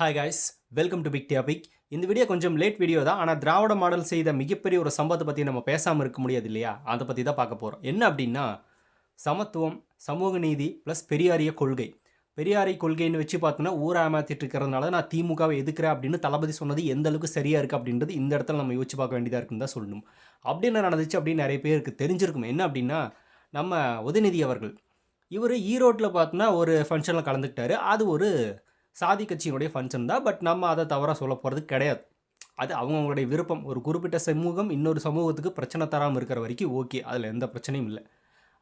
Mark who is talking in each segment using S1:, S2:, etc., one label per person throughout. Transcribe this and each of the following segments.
S1: Hi guys welcome to big topic இந்த video கொஞ்சம் late video தான் ஆனால் திராவிட மாடல் செய்த மிகப்பெரிய ஒரு சம்பவத்தை பற்றி நம்ம பேசாமல் இருக்க முடியாது இல்லையா? அதை பற்றி தான் பார்க்க போகிறோம் என்ன அப்படின்னா சமத்துவம் சமூக நீதி ப்ளஸ் பெரியாரிய கொள்கை. பெரியாரை கொள்கைன்னு வச்சு பார்த்தோன்னா ஊரை ஏமாத்திட்டு இருக்கிறதுனால நான் திமுகவை எதுக்குறேன் அப்படின்னு தளபதி சொன்னது எந்த அளவுக்கு சரியாக இருக்குது அப்படின்றது இந்த இடத்துல நம்ம யோசிச்சு பார்க்க வேண்டியதாக இருக்குன்னு தான் சொல்லணும். அப்படி என்ன நடந்துச்சு அப்படின்னு நிறைய பேருக்கு தெரிஞ்சிருக்கும். என்ன அப்படின்னா நம்ம உதயநிதி அவர்கள். இவர் ஈரோட்டில் பார்த்தோன்னா ஒரு ஃபங்க்ஷனில் கலந்துக்கிட்டாரு. அது ஒரு சாதி கட்சியினுடைய ஃபங்க்ஷன் தான் பட் நம்ம அதை தவறாக சொல்ல போகிறது கிடையாது. அது அவங்கவுங்களுடைய விருப்பம். ஒரு குறிப்பிட்ட சமூகம் இன்னொரு சமூகத்துக்கு பிரச்சனை தராமல் இருக்கிற வரைக்கும் ஓகே அதில் எந்த பிரச்சனையும் இல்லை.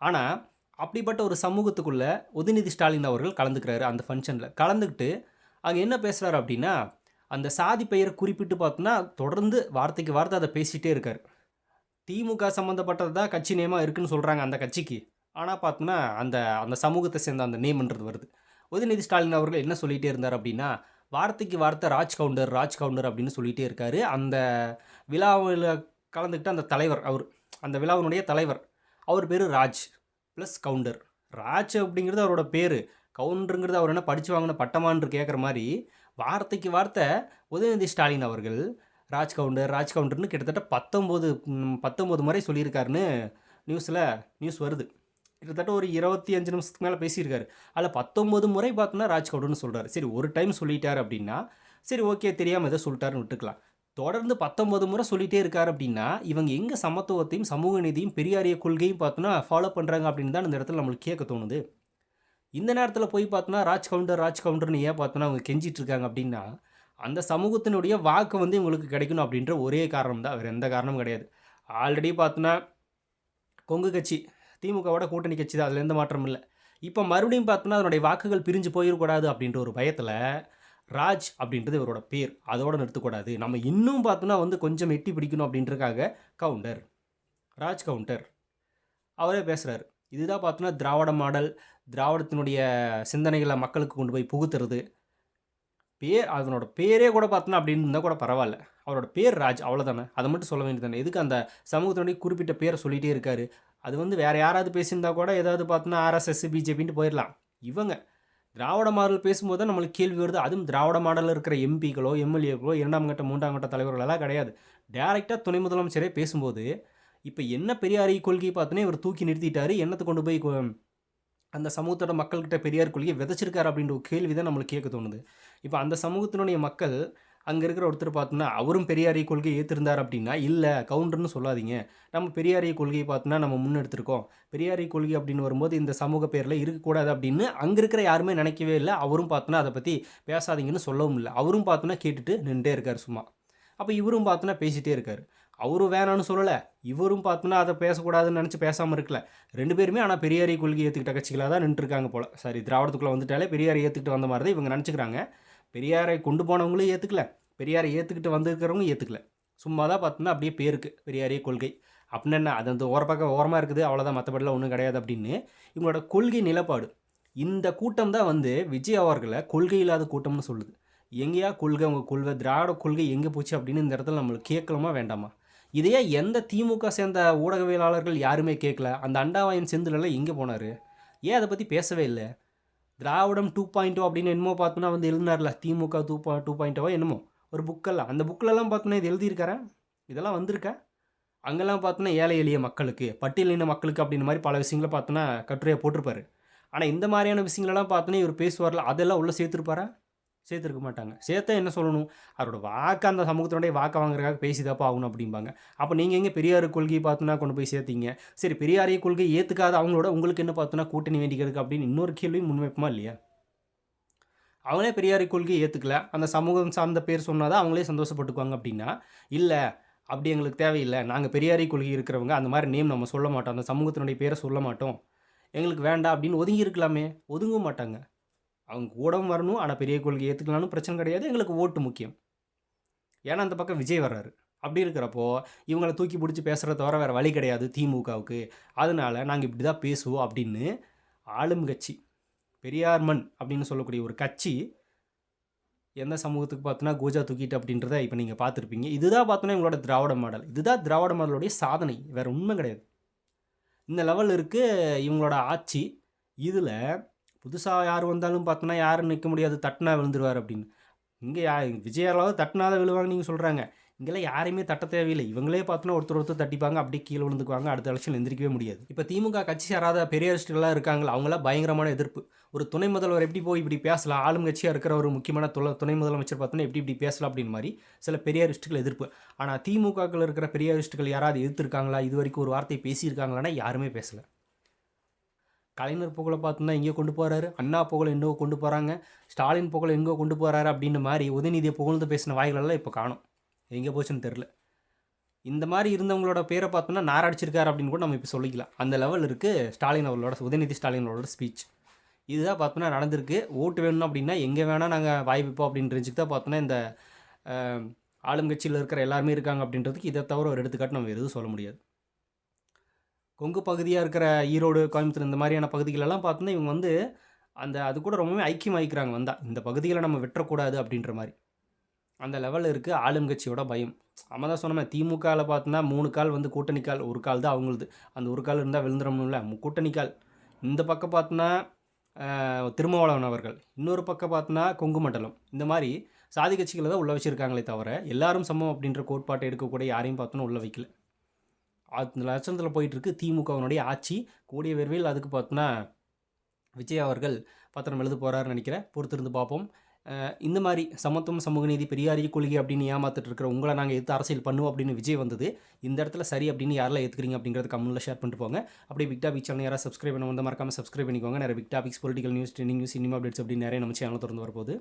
S1: ஆனால் அப்படிப்பட்ட ஒரு சமூகத்துக்குள்ளே உதயநிதி ஸ்டாலின் அவர்கள் கலந்துக்கிறாரு அந்த ஃபங்க்ஷனில் கலந்துக்கிட்டு அங்கே என்ன பேசுகிறாரு அப்படின்னா அந்த சாதி பெயரை குறிப்பிட்டு பார்த்தோன்னா தொடர்ந்து வார்த்தைக்கு வார்த்தை அதை பேசிகிட்டே இருக்கார். திமுக சம்மந்தப்பட்டது தான் கட்சி நேமாக இருக்குன்னு சொல்கிறாங்க அந்த கட்சிக்கு. ஆனால் பார்த்தோன்னா அந்த அந்த சமூகத்தை சேர்ந்த அந்த நேம்ன்றது வருது. உதயநிதி ஸ்டாலின் அவர்கள் என்ன சொல்லிகிட்டே இருந்தார் அப்படின்னா வார்த்தைக்கு வார்த்தை ராஜ் கவுண்டர் ராஜ் கவுண்டர் அப்படின்னு சொல்லிகிட்டே இருக்காரு. அந்த விழாவில் கலந்துக்கிட்ட அந்த தலைவர் அவர் அந்த விழாவினுடைய தலைவர் அவர் பேர் ராஜ் ப்ளஸ் கவுண்டர். ராஜ் அப்படிங்கிறது அவரோட பேர். கவுண்டருங்கிறது அவர் என்ன படித்து வாங்கின பட்டமான்னு கேட்குற மாதிரி வார்த்தைக்கு வார்த்தை உதயநிதி ஸ்டாலின் அவர்கள் ராஜ் கவுண்டர் ராஜ் கவுண்டர்னு கிட்டத்தட்ட பத்தொம்போது பத்தொம்போது முறை சொல்லியிருக்காருன்னு நியூஸில் நியூஸ் வருது. கிட்டத்தட்ட ஒரு இருபத்தி அஞ்சு நிமிஷத்துக்கு மேலே பேசியிருக்காரு. அதில் பத்தொம்பது முறை பார்த்தோன்னா ராஜ் கவுண்டர்னு சொல்கிறாரு சரி ஒரு டைம் சொல்லிட்டார் அப்படின்னா சரி ஓகே தெரியாமல் எதோ சொல்லிட்டாருன்னு விட்டுக்கலாம். தொடர்ந்து பத்தொம்பது முறை சொல்லிகிட்டே இருக்கார் அப்படின்னா இவங்க எங்கே சமத்துவத்தையும் சமூக நீதியும் பெரியாரிய கொள்கையும் பார்த்தோன்னா ஃபாலோ பண்ணுறாங்க அப்படின்னு தான் இந்த இடத்துல நம்மளுக்கு கேட்க தோணுது. இந்த நேரத்தில் போய் பார்த்தோன்னா ராஜ் கவுண்டர் ராஜ் கவுண்டர்னு ஏன் பார்த்தோன்னா அவங்க கெஞ்சிட்டு இருக்காங்க அப்படின்னா அந்த சமூகத்தினுடைய வாக்கு வந்து இவங்களுக்கு கிடைக்கணும் அப்படின்ற ஒரே காரணம் தான். வேறு எந்த காரணமும் கிடையாது. ஆல்ரெடி பார்த்தோன்னா கொங்கு கட்சி திமுகவோட கூட்டணி கட்சி தான். அதில் எந்த மாற்றமும் இல்லை. இப்போ மறுபடியும் பார்த்தோன்னா அதனுடைய வாக்குகள் பிரிஞ்சு போயிடக்கூடாது அப்படின்ற ஒரு பயத்தில் ராஜ் அப்படின்றது இவரோட பேர். அதோடு நிறுத்தக்கூடாது. நம்ம இன்னும் பார்த்தோன்னா வந்து கொஞ்சம் எட்டி பிடிக்கணும் அப்படின்றக்காக கவுண்டர். ராஜ் கவுண்டர். அவரே பேசுகிறார் இதுதான் பார்த்தோன்னா திராவிட மாடல் திராவிடத்தினுடைய சிந்தனைகளை மக்களுக்கு கொண்டு போய் புகுத்துறது. பேர் அதனோட பேரே கூட பார்த்தோன்னா அப்படின்னு இருந்தால் கூட பரவாயில்ல. அவரோட பேர் ராஜ் அவ்வளோதானே அதை மட்டும் சொல்ல வேண்டியது தானே? எதுக்கு அந்த சமூகத்தினுடைய குறிப்பிட்ட பேரை சொல்லிகிட்டே இருக்காரு? அது வந்து வேறு யாராவது பேசியிருந்தா கூட ஏதாவது பார்த்தோன்னா ஆர்எஸ்எஸ் பிஜேபின்ட்டு போயிடலாம். இவங்க திராவிட மாடல் பேசும்போது தான் நம்மளுக்கு கேள்வி வருது. அதுவும் திராவிட மாடலில் இருக்கிற எம்பிக்களோ எம்எல்ஏக்களோ இரண்டாம் கட்ட மூன்றாம் கட்ட தலைவர்களெல்லாம் கிடையாது. டேரெக்டாக துணை முதலமைச்சரே பேசும்போது இப்போ என்ன பெரியார் கொள்கை பார்த்தோன்னே இவர் தூக்கி நிறுத்திட்டாரு. என்னத்தை கொண்டு போய் அந்த சமூகத்தோட மக்கள்கிட்ட பெரியார் கொள்கையை விதைச்சிருக்காரு அப்படின்ற ஒரு கேள்வி தான் நம்மளுக்கு கேட்க தோணுது. இப்போ அந்த சமூகத்தினுடைய மக்கள் அங்கே இருக்கிற ஒருத்தர் பார்த்தோன்னா அவரும் பெரியாரிய கொள்கையை ஏற்றிருந்தார் அப்படின்னா இல்லை கவுண்டர்னு சொல்லாதீங்க. நம்ம பெரியாரிய கொள்கையை பார்த்தோன்னா நம்ம முன்னெடுத்திருக்கோம். பெரியாரிய கொள்கை அப்படின்னு வரும்போது இந்த சமூக பேரில் இருக்கக்கூடாது அப்படின்னு அங்கே இருக்கிற யாருமே நினைக்கவே இல்லை. அவரும் பார்த்தோன்னா அதை பற்றி பேசாதீங்கன்னு சொல்லவும் இல்லை. அவரும் பார்த்தோன்னா கேட்டுட்டு நின்றுட்டே இருக்கார் சும்மா. அப்போ இவரும் பார்த்தோன்னா பேசிகிட்டே இருக்கார். அவரும் வேணான்னு சொல்லலை. இவரும் பார்த்தோன்னா அதை பேசக்கூடாதுன்னு நினச்சி பேசாமல் இருக்கல. ரெண்டு பேருமே ஆனால் பெரியாரி கொள்கை ஏற்றுக்கிட்ட கட்சிகளாக தான் நின்றுருக்காங்க போல். சரி திராவிடத்துக்குள்ளே வந்துட்டாலே பெரியாரை ஏற்றுக்கிட்டு வந்த மாதிரி தான் இவங்க நினச்சிக்கிறாங்க. பெரியாரை கொண்டு போனவங்களும் ஏற்றுக்கல பெரியாரை ஏற்றுக்கிட்டு வந்திருக்கிறவங்க ஏற்றுக்கல சும்மா தான் பார்த்தோன்னா அப்படியே பேருக்கு பெரியாரிய கொள்கை. அப்படின்னு என்ன அது அந்த ஓர பக்கம் ஓரமாக இருக்குது அவ்வளோதான் மற்றபடிலாம் ஒன்றும் கிடையாது அப்படின்னு இவங்களோட கொள்கை நிலப்பாடு. இந்த கூட்டம் தான் வந்து விஜய் அவர்களை கொள்கை இல்லாத கூட்டம்னு சொல்லுது. எங்கேயா கொள்கை அவங்க கொள்கை திராவிட கொள்கை எங்கே போச்சு அப்படின்னு இந்த இடத்துல நம்மளுக்கு கேட்கலாமா வேண்டாமா? இதையே எந்த திமுக சேர்ந்த ஊடகவியலாளர்கள் யாருமே கேட்கல. அந்த அண்டாவாயன் செந்திலெல்லாம் எங்கே போனார்? ஏன் அதை பற்றி பேசவே இல்லை? திராவிடம் டூ பாயிண்ட் oh அப்படின்னு என்னமோ பார்த்தோன்னா வந்து எழுதினார்ல திமுக டூ பா டூ பாயிண்ட்டோ என்னமோ? ஒரு புக்கெல்லாம் அந்த புக்கிலலாம் பார்த்தோன்னா இது எழுதியிருக்காரா? இதெல்லாம் வந்திருக்கா? அங்கெல்லாம் பார்த்தோன்னா ஏழை எளிய மக்களுக்கு பட்டியலின மக்களுக்கு அப்படின்னு மாதிரி பல விஷயங்களை பார்த்தோன்னா கட்டுரையை போட்டிருப்பாரு. ஆனால் இந்த மாதிரியான விஷயங்களெல்லாம் பார்த்தோன்னா இவர் பேசுவார்ல அதெல்லாம் உள்ளே சேர்த்துருப்பாரா? சேர்த்துருக்க மாட்டாங்க. சேர்த்தா என்ன சொல்லணும்? அவரோட வாக்கு அந்த சமூகத்தினுடைய வாக்கை வாங்குறதுக்காக பேசிதாப்பா ஆகணும் அப்படிம்பாங்க. அப்போ நீங்கள் எங்கே பெரியார் கொள்கையை பார்த்தோன்னா கொண்டு போய் சேர்த்தீங்க? சரி பெரியாரிய கொள்கை ஏற்றுக்காத அவங்களோட உங்களுக்கு என்ன பார்த்தோன்னா கூட்டணி வேண்டிக்கிறதுக்கு அப்படின்னு இன்னொரு கேள்வி முன்வைப்புமா இல்லையா? அவங்களே பெரியாரி கொள்கையை ஏற்றுக்கல அந்த சமூகம் சார்ந்த பேர் சொன்னால் தான் அவங்களே சந்தோஷப்பட்டுக்குவாங்க அப்படின்னா இல்லை அப்படி எங்களுக்கு தேவையில்லை. நாங்கள் பெரியாரி கொள்கை இருக்கிறவங்க அந்த மாதிரி நேம் நம்ம சொல்ல மாட்டோம். அந்த சமூகத்தினுடைய பேரை சொல்ல மாட்டோம். எங்களுக்கு வேண்டாம் அப்படின்னு ஒதுங்கி இருக்கலாமே. ஒதுங்க மாட்டாங்க. அவங்க கூடவும் வரணும். ஆனால் பெரிய கோயிலுக்கு ஏற்றுக்கலாம்னு பிரச்சனை கிடையாது. எங்களுக்கு ஓட்டு முக்கியம். ஏன்னா அந்த பக்கம் விஜய் வர்றாரு. அப்படி இருக்கிறப்போ இவங்களை தூக்கி பிடிச்சி பேசுகிறத தவிர வேறு வழி கிடையாது திமுகவுக்கு. அதனால் நாங்கள் இப்படி தான் பேசுவோம் அப்படின்னு ஆளும் கட்சி பெரியார் மண் அப்படின்னு சொல்லக்கூடிய ஒரு கட்சி எந்த சமூகத்துக்கு பார்த்தோன்னா கோஜா தூக்கிட்டு அப்படின்றத இப்போ நீங்கள் பார்த்துருப்பீங்க. இதுதான் பார்த்தோன்னா இவங்களோட திராவிட மாடல். இதுதான் திராவிட மாடலுடைய சாதனை. வேறு உண்மை கிடையாது. இந்த லெவல் இருக்குது இவங்களோட ஆட்சி. இதில் புதுசாக யார் வந்தாலும் பார்த்தோன்னா யாரும் நிற்க முடியாது தட்டினா விழுந்துருவார் அப்படின்னு. இங்கே யா விஜயாலாவது தட்டினாத விழுவாங்க நீங்கள் சொல்கிறாங்க இங்கெல்லாம் யாரையுமே தட்ட தேவையில்லை. இவங்களே பார்த்தோன்னா ஒருத்தர் ஒருத்தர் தட்டிப்பாங்க அப்படியே கீழே விழுந்துக்குவாங்க அடுத்த எலெக்ஷன் எந்திரிக்கவே முடியாது. இப்போ திமுக கட்சி சேராத பெரிய இருக்காங்களா அவங்களாம் பயங்கரமான எதிர்ப்பு. ஒரு துணை முதல்வர் எப்படி போய் இப்படி பேசலாம் ஆளும் கட்சியாக இருக்கிற ஒரு முக்கியமான துணை துணை முதலமைச்சர் பார்த்தோன்னா எப்படி இப்படி பேசலாம் அப்படின்னு மாதிரி சில பெரியாரிஸ்ட்டுகள் எதிர்ப்பு. ஆனால் திமுகவில் இருக்கிற பெரியாரிஸ்ட்டுகள் யாராவது எதிர்த்திருக்காங்களா? இது வரைக்கும் ஒரு வார்த்தை பேசியிருக்காங்களான்னா யாருமே பேசலை. கலைஞர் புகழை பார்த்தோம்னா இங்கே கொண்டு போகிறாரு அண்ணா புகழை எங்கோ கொண்டு போகிறாங்க ஸ்டாலின் புகழை எங்கோ கொண்டு போகிறாரு அப்படின்ற மாதிரி உதயநிதியை புகழ்ந்து பேசின வாய்களெல்லாம் இப்போ காணும். எங்கே போச்சுன்னு தெரில இந்த மாதிரி இருந்தவங்களோட பேரை பார்த்தோம்னா நார் அடிச்சிருக்காரு அப்படின்னு கூட நம்ம இப்போ சொல்லிக்கலாம். அந்த லெவல் இருக்குது ஸ்டாலின் அவர்களோட உதயநிதி ஸ்டாலினோட ஸ்பீச் இதுதான் பார்த்தோன்னா நடந்திருக்கு. ஓட்டு வேணும் அப்படின்னா எங்கே வேணால் நாங்கள் வாய் வைப்போம் அப்படின்றதுக்கு தான் பார்த்தோன்னா இந்த ஆளுங்கட்சியில் இருக்கிற எல்லாருமே இருக்காங்க அப்படின்றதுக்கு இதை தவிர ஒரு எடுத்துக்காட்டு நம்ம எதுவும் சொல்ல முடியாது. கொங்கு பகுதியாக இருக்கிற ஈரோடு கோயம்புத்தூர் இந்த மாதிரியான பகுதிகளெல்லாம் பார்த்தோன்னா இவங்க வந்து அந்த அது கூட ரொம்பவே ஐக்கியம் ஆகிக்கிறாங்க வந்தால் இந்த பகுதிகளை நம்ம வெட்டக்கூடாது அப்படின்ற மாதிரி. அந்த லெவலில் இருக்குது ஆளுங்கட்சியோட பயம். நம்ம தான் சொன்னோமே திமுகவில் பார்த்தோன்னா மூணு கால் வந்து கூட்டணி கால் ஒரு கால் தான் அவங்களுது. அந்த ஒரு கால் இருந்தால் விழுந்துடணும்ல கூட்டணி கால். இந்த பக்கம் பார்த்தோன்னா திருமாவளவன் அவர்கள். இன்னொரு பக்கம் பார்த்தோன்னா கொங்கு மண்டலம். இந்த மாதிரி சாதி கட்சிகளை தான் உள்ள வச்சுருக்காங்களே தவிர எல்லாரும் சமம் அப்படின்ற கோட்பாட்டை எடுக்கக்கூடிய யாரையும் பார்த்தோன்னா உள்ள வைக்கல. அந்த லட்சணத்தில் போயிட்டுருக்கு. திமுகவினுடைய ஆட்சி. கூடிய விரைவில் அதுக்கு பார்த்தோன்னா விஜய் அவர்கள் பத்திரம் எழுத போகிறாருன்னு நினைக்கிறேன். பொறுத்திருந்து பார்ப்போம். இந்த மாதிரி சமத்துவம் சமூக நீதி பெரியாரிய கொள்கை அப்படின்னு ஏமாத்துட்டு இருக்கிற உங்களை நாங்கள் எடுத்து அரசியல் பண்ணுவோம் அப்படின்னு விஜய் வந்தது. இந்த இடத்துல சரி அப்படின்னு யாரெல்லாம் ஏற்றுக்கிறீங்க அப்படிங்கிறது கமெண்ட்டில் ஷேர் பண்ணிட்டு போங்க. அப்படியே பிக் டாபிக் சேனல் யாராவது சப்ஸ்கிரைப் பண்ண வந்து மறக்காமல் சப்ஸ்கிரைப் பண்ணிக்கோங்க. நிறைய big topics political news trending news cinema updates அப்படின்னு நிறைய நம்ம சேனல் திறந்து வரப்போகுது.